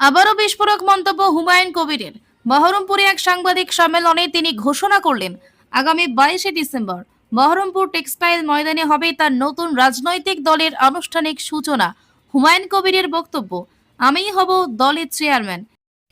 আবারও বিস্ফোরক মন্তব্য হুমায়ুন কবিরের। বহরমপুরে এক সাংবাদিক সম্মেলনে তিনি ঘোষণা করলেন, আগামী বাইশে ডিসেম্বর বহরমপুর টেক্সটাইল ময়দানে হবে তার নতুন রাজনৈতিক দলের আনুষ্ঠানিক সূচনা। হুমায়ুন কবিরের বক্তব্য, আমিই হব দলের চেয়ারম্যান।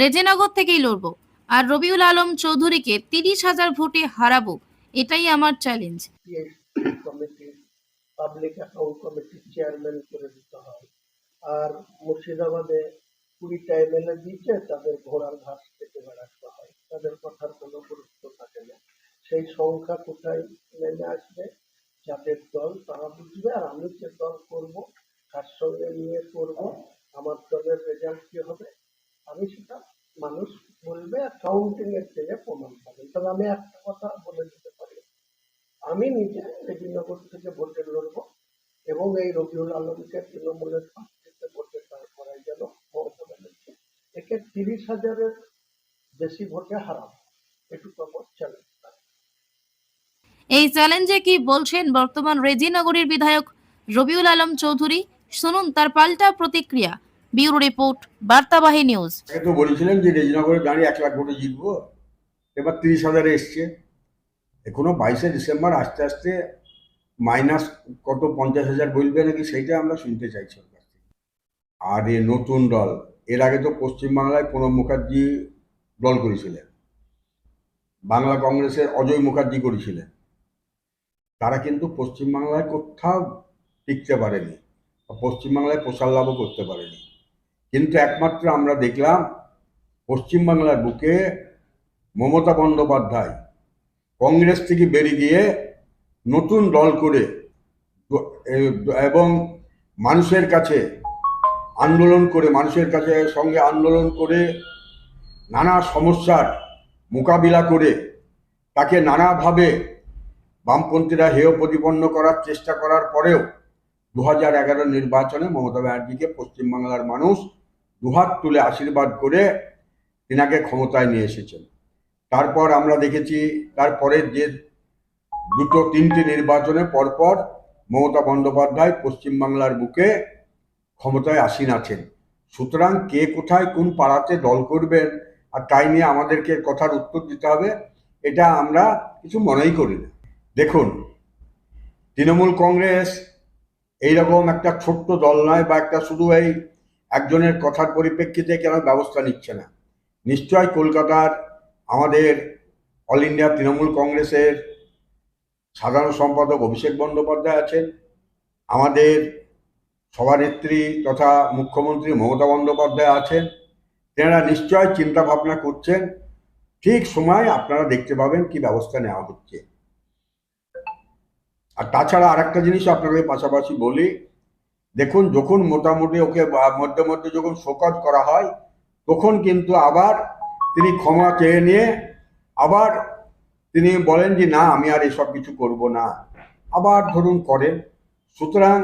Rejinagar থেকেই লড়ব। আর রবিউল আলম চৌধুরীকে তিরিশ হাজার ভোটে হারাবো, এটাই আমার চ্যালেঞ্জ পাবলিক অ্যাকাউন্ট কমিটির চেয়ারম্যান করে দিতে হয়। আর মুর্শিদাবাদে কুড়িটা এমএলএ দিয়েছে, তাদের ঘোড়ার ঘাস কেটে বেড়াতে হয়। তাদের কথার কোনো গুরুত্ব থাকে না। সেই সংখ্যা কোথায় নেমে আসবে যাদের দল তারা বুঝবে, আর আমি যে দল করব কার সঙ্গে নিয়ে করব, আমার দলের রেজাল্ট কি হবে? আমি সেটা মানুষ বলবে কাউন্টিং এর থেকে প্রমাণ পাবে। তবে আমি একটা কথা বলে দিতে পারি। আমি নিজে রেজিনগর থেকে ভোটে লড়বো এবং এই রবিউল আলমকে তৃণমূলের প্রার্থীতে ভোটে দাঁড় করাই গেল মমতা ব্যানার্জি। একে তিরিশ হাজারের বেশি ভোটে হারাবো এটুকু আমার চ্যালেঞ্জ এই চ্যালেঞ্জে কি বলছেন বর্তমান রেজিনগরের বিধায়ক রবিউল আলম চৌধুরী? শুনুন, তার পাল্টা প্রতিক্রিয়া। ব্যুরো রিপোর্ট, বার্তাবাহী নিউজ। তো বলেছিলেন যে রেজিনগরে দাঁড়িয়ে এক লাখ ভোটে জিতবো, এবার তিরিশ হাজারে এসছে। এখনও বাইশে ডিসেম্বর আস্তে আস্তে মাইনাস কত, পঞ্চাশ হাজার বলবে নাকি সেইটা আমরা শুনতে চাইছি আর এ নতুন দল, এর আগে তো পশ্চিমবাংলায় প্রণব মুখার্জি দল করেছিলেন। বাংলা কংগ্রেসের অজয় মুখার্জি করেছিলেন। তারা কিন্তু পশ্চিমবাংলায় কোথাও টিকতে পারেনি পশ্চিমবাংলায় প্রসার লাভও করতে পারেনি। কিন্তু একমাত্র আমরা দেখলাম পশ্চিমবাংলার বুকে মমতা বন্দ্যোপাধ্যায় কংগ্রেস থেকে বেরিয়ে গিয়ে নতুন দল করে এবং মানুষের কাছে আন্দোলন করে, মানুষের কাছে সঙ্গে আন্দোলন করে, নানা সমস্যার মোকাবিলা করে, তাকে নানাভাবে বামপন্থীরা হেয় প্রতিপন্ন করার চেষ্টা করার পরেও দু হাজার এগারো নির্বাচনে মমতা ব্যানার্জিকে পশ্চিমবাংলার মানুষ দুহাত তুলে আশীর্বাদ করে তিনাকে ক্ষমতায় নিয়ে এসেছেন। তারপর আমরা দেখেছি তারপরে যে দুটো তিনটি নির্বাচনে পরপর মমতা বন্দ্যোপাধ্যায় পশ্চিমবাংলার বুকে ক্ষমতায় আসীন আছেন। সুতরাং কে কোথায় কোন পাড়াতে দল করবেন আর তাই নিয়ে আমাদেরকে কথার উত্তর দিতে হবে, এটা আমরা কিছু মনেই করি না। দেখুন, তৃণমূল কংগ্রেস এইরকম একটা ছোট্ট দল নয় বা একটা শুধু এই একজনের কথার পরিপ্রেক্ষিতে কেন ব্যবস্থা নিচ্ছে না? নিশ্চয় কলকাতার আমাদের অল ইন্ডিয়া তৃণমূল কংগ্রেসের সাধারণ সম্পাদক অভিষেক বন্দ্যোপাধ্যায় আছেন, আমাদের সভানেত্রী তথা মুখ্যমন্ত্রী মমতা বন্দ্যোপাধ্যায় আছেন, তেনারা নিশ্চয় চিন্তা ভাবনা করছেন, ঠিক সময় আপনারা দেখতে পাবেন কি ব্যবস্থা নেওয়া হচ্ছে। আর তাছাড়া আরেকটা জিনিস আপনাকে পাশাপাশি বলি দেখুন, যখন মোটামুটি ওকে মধ্যে মধ্যে যখন শোকজ করা হয়, তখন কিন্তু আবার তিনি ক্ষমা চেয়ে নিয়ে আবার তিনি বলেন যে, না, আমি আর এসব কিছু করব না। আবার ধরুন করেন সুতরাং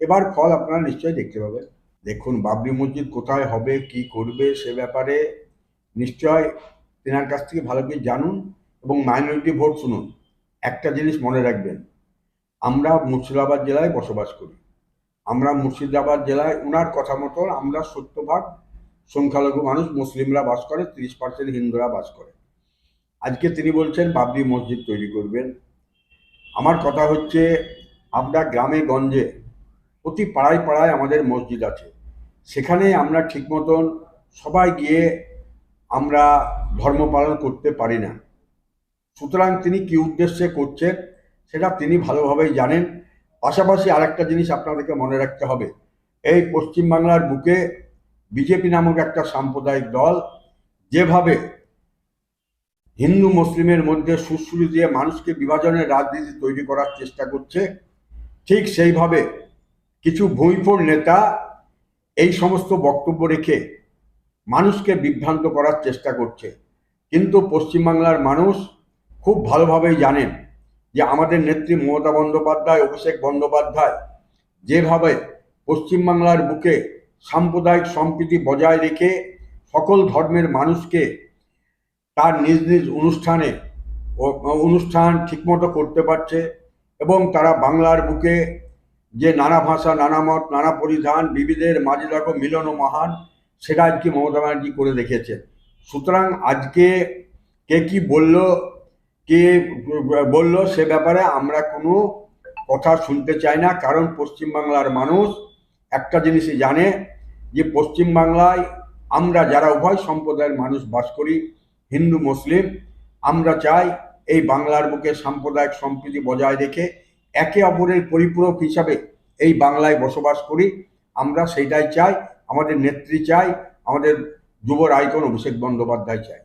এবার ফল আপনারা নিশ্চয়ই দেখতে পাবেন। দেখুন, বাবরি মসজিদ কোথায় হবে, কি করবে সে ব্যাপারে নিশ্চয় তেনার কাছ থেকে ভালো করে জানুন এবং মাইনরিটি ভোট শুনুন। একটা জিনিস মনে রাখবেন, আমরা মুর্শিদাবাদ জেলায় বসবাস করি। আমরা মুর্শিদাবাদ জেলায় ওনার কথা মতো আমরা সত্যভাগ সংখ্যালঘু মানুষ, মুসলিমরা বাস করে, তিরিশ পার্সেন্ট হিন্দুরা বাস করে। আজকে তিনি বলছেন, বাবরি মসজিদ তৈরি করবেন। আমার কথা হচ্ছে, আমরা গ্রামে গঞ্জে, প্রতি পাড়ায় পাড়ায় আমাদের মসজিদ আছে। সেখানে আমরা ঠিক মতন সবাই গিয়ে আমরা ধর্ম পালন করতে পারি না। সুতরাং তিনি কি উদ্দেশ্যে করছেন, সেটা তিনি ভালোভাবেই জানেন। পাশাপাশি আরেকটা জিনিস আপনাদেরকে মনে রাখতে হবে। এই পশ্চিমবাংলার বুকে বিজেপি নামক একটা সাম্প্রদায়িক দল যেভাবে হিন্দু মুসলিমের মধ্যে সুশ্রুতি দিয়ে মানুষকে বিভাজনের রাজনীতি তৈরি করার চেষ্টা করছে, ঠিক সেইভাবে কিছু ভূমিপুর নেতা এই সমস্ত বক্তব্য রেখে মানুষকে বিভ্রান্ত করার চেষ্টা করছে। কিন্তু পশ্চিমবাংলার মানুষ খুব ভালোভাবেই জানেন যে আমাদের নেত্রী মমতা বন্দ্যোপাধ্যায়, অভিষেক বন্দ্যোপাধ্যায় যেভাবে পশ্চিমবাংলার বুকে সাম্প্রদায়িক সম্প্রীতি বজায় রেখে সকল ধর্মের মানুষকে তার নিজ নিজ অনুষ্ঠানে অনুষ্ঠান ঠিকমতো করতে পারছে এবং তারা বাংলার বুকে যে নানা ভাষা, নানা মত, নানা পরিধান, বিবিধের মাঝে দেখো মিলন ও মহান, সেটা আজকে মমতা ব্যানার্জি করে দেখেছে সুতরাং আজকে কে কি বলল কে, বলল সে ব্যাপারে আমরা কোনো কথা শুনতে চাই না, কারণ পশ্চিমবাংলার মানুষ একটা জিনিসই জানে যে পশ্চিমবাংলায় আমরা যারা উভয় সম্প্রদায়ের মানুষ বাস করি, হিন্দু, মুসলিম, আমরা চাই এই বাংলার বুকে সাম্প্রদায়িক সম্প্রীতি বজায় রেখে একে অপরের পরিপূরক হিসাবে এই বাংলায় বসবাস করি। আমরা সেইটাই চাই, আমাদের নেত্রী চাই, আমাদের যুব আইকন অভিষেক বন্দ্যোপাধ্যায় চাই।